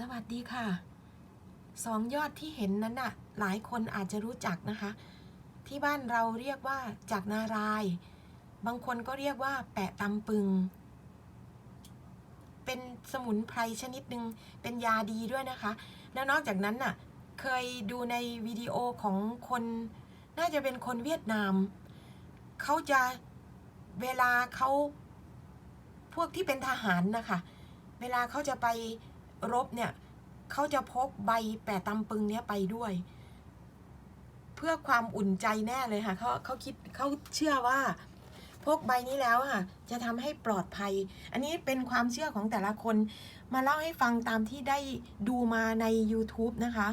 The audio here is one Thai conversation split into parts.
สวัสดีค่ะสองยอดที่เห็นนั้นน่ะ หลายคนอาจจะรู้จักนะคะ ที่บ้านเราเรียกว่าจากนาราย บางคนก็เรียกว่า แปะตำปึง เป็นสมุนไพรชนิดหนึ่งเป็นยาดีด้วยนะคะ แล้วนอกจากนั้นน่ะ เคยดูในวิดีโอของคน น่าจะเป็นคนเวียดนาม เขาจะเวลาเขาพวกที่เป็นทหารนะคะ เวลาเขาจะไป รบเนี่ยเขาจะพกใบแปะตำปึงเนี้ยไปด้วย เพื่อความอุ่นใจแน่เลยค่ะเขาเขาคิดเขาเชื่อว่าพกใบนี้แล้วค่ะ จะทำให้ปลอดภัย อันนี้เป็นความเชื่อของแต่ละคน มาเล่าให้ฟังตามที่ได้ดูมาใน YouTube นะคะ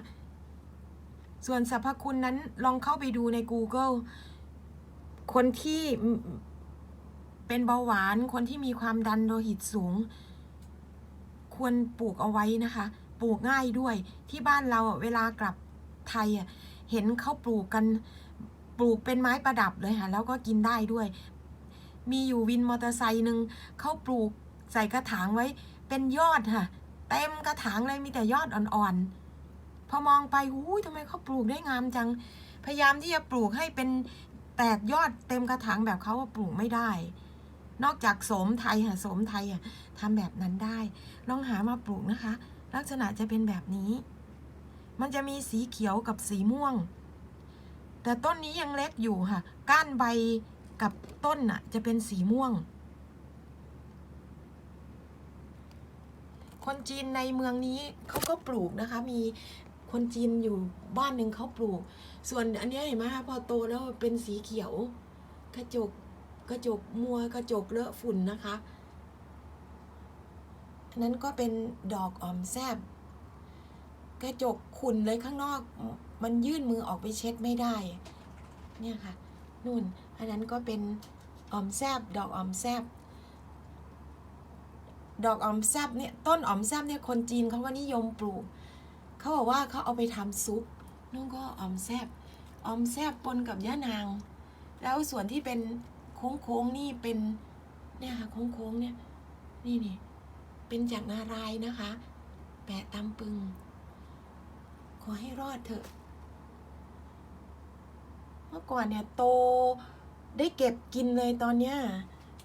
ส่วนสรรพคุณนั้นลองเข้าไปดูใน Google คนที่เป็นเบาหวาน คนที่มีความดันโลหิตสูง ควรปลูกเอาไว้นะคะ ปลูกง่ายด้วยที่บ้านเราเวลากลับไทยเห็นเขาปลูกกันปลูกเป็นไม้ประดับเลยค่ะ แล้วก็กินได้ด้วย มีอยู่วินมอเตอร์ไซค์หนึ่งเขาปลูกใส่กระถางไว้เป็นยอดค่ะ เต็มกระถางเลยมีแต่ยอดอ่อนๆ พอมองไปหูยทำไมเขาปลูกได้งามจัง พยายามที่จะปลูกให้เป็นแตกยอดเต็มกระถางแบบเขาปลูกไม่ได้ นอกจากโสมไทยค่ะโสมไทยอะทำแบบนั้นได้ ลองหามาปลูกนะคะ ลักษณะจะเป็นแบบนี้ มันจะมีสีเขียวกับสีม่วง แต่ต้นนี้ยังเล็กอยู่ค่ะ ก้านใบกับต้นน่ะ จะเป็นสีม่วง คนจีนในเมืองนี้เขาก็ปลูกนะคะ มีคนจีนอยู่บ้านหนึ่งเขาปลูก ส่วนอันนี้เห็นไหมคะพอโตแล้วเป็นสีเขียวกระจก กระจกมัวกระจกเลอะฝุ่นนะคะนั้นก็เป็นดอกออมแซบกระจกขุ่นเลยข้างนอก มันยื่นมือออกไปเช็ดไม่ได้ เนี่ยค่ะนู่นอันนั้นก็เป็นออมแซบดอกออมแซบดอกออมแซบเนี่ยต้นออมแซบเนี่ยคนจีนเขาก็นิยมปลูกเขาบอกว่าเขาเอาไปทำซุปนู่นก็ออมแซบออมแซบปนกับย่านาง แล้วส่วนที่เป็น โค้งๆนี่เป็นเนี่ยค่ะโค้งๆเนี่ยนี่นี่เป็นจากนารายนะคะ แปะตำปึง ขอให้รอดเถอะ เมื่อก่อนเนี่ยโตได้เก็บกินเลยตอนเนี้ย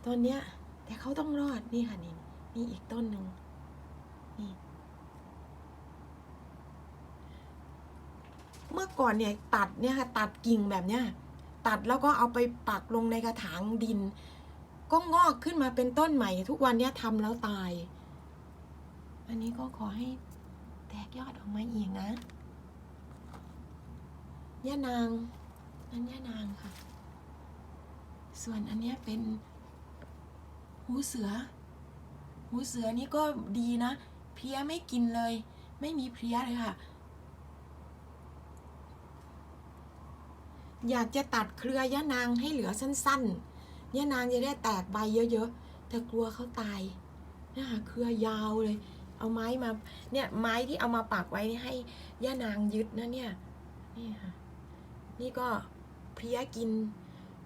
ตอนเนี้ยแต่เขาต้องรอดนี่ค่ะนี่นี่อีกต้นหนึ่งนี่เมื่อก่อนเนี่ยตัดเนี่ยค่ะตัดกิ่งแบบเนี้ย ตัดแล้วก็เอาไปปักลงในกระถางดิน ก็งอกขึ้นมาเป็นต้นใหม่ ทุกวันเนี้ยทำแล้วตาย อันนี้ก็ขอให้แตกยอดออกมาอีกนะย่านางนั่นย่านางค่ะ ส่วนอันเนี้ยเป็นหูเสือ หูเสือนี่ก็ดีนะ เพี้ยไม่กินเลย ไม่มีเพี้ยเลยค่ะ อยากจะตัดเครือย่านางให้เหลือสั้นๆย่านางจะได้แตกใบเยอะๆ แต่กลัวเขาตายนะคะเครือยาวเลย เอาไม้มา เนี่ยไม้ที่เอามาปักไว้นี่ให้ย่านางยึดนะเนี่ย นี่ค่ะ นี่ก็เพี้ยกิน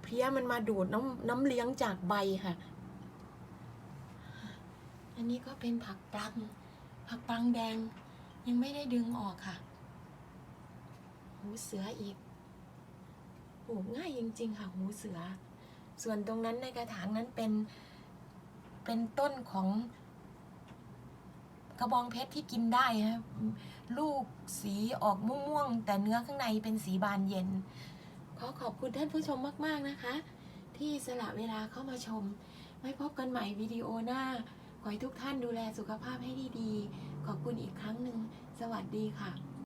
เพี้ยมันมาดูดน้ำน้ำเลี้ยงจากใบค่ะ อันนี้ก็เป็นผักปลัง ผักปลังแดงยังไม่ได้ดึงออกค่ะ หูเสืออีก ปลูกง่ายจริง ๆ ค่ะหูเสือ ส่วนตรงนั้นในกระถางนั้นเป็นเป็นต้นของกระบองเพชรที่กินได้นะลูกสีออกม่วงๆแต่เนื้อข้างในเป็นสีบานเย็น ขอขอบคุณท่านผู้ชมมาก ๆนะคะ ที่สละเวลาเข้ามาชม ไว้พบกันใหม่วิดีโอหน้า ขอให้ทุกท่านดูแลสุขภาพให้ดีๆ ขอบคุณอีกครั้งหนึ่ง สวัสดีค่ะ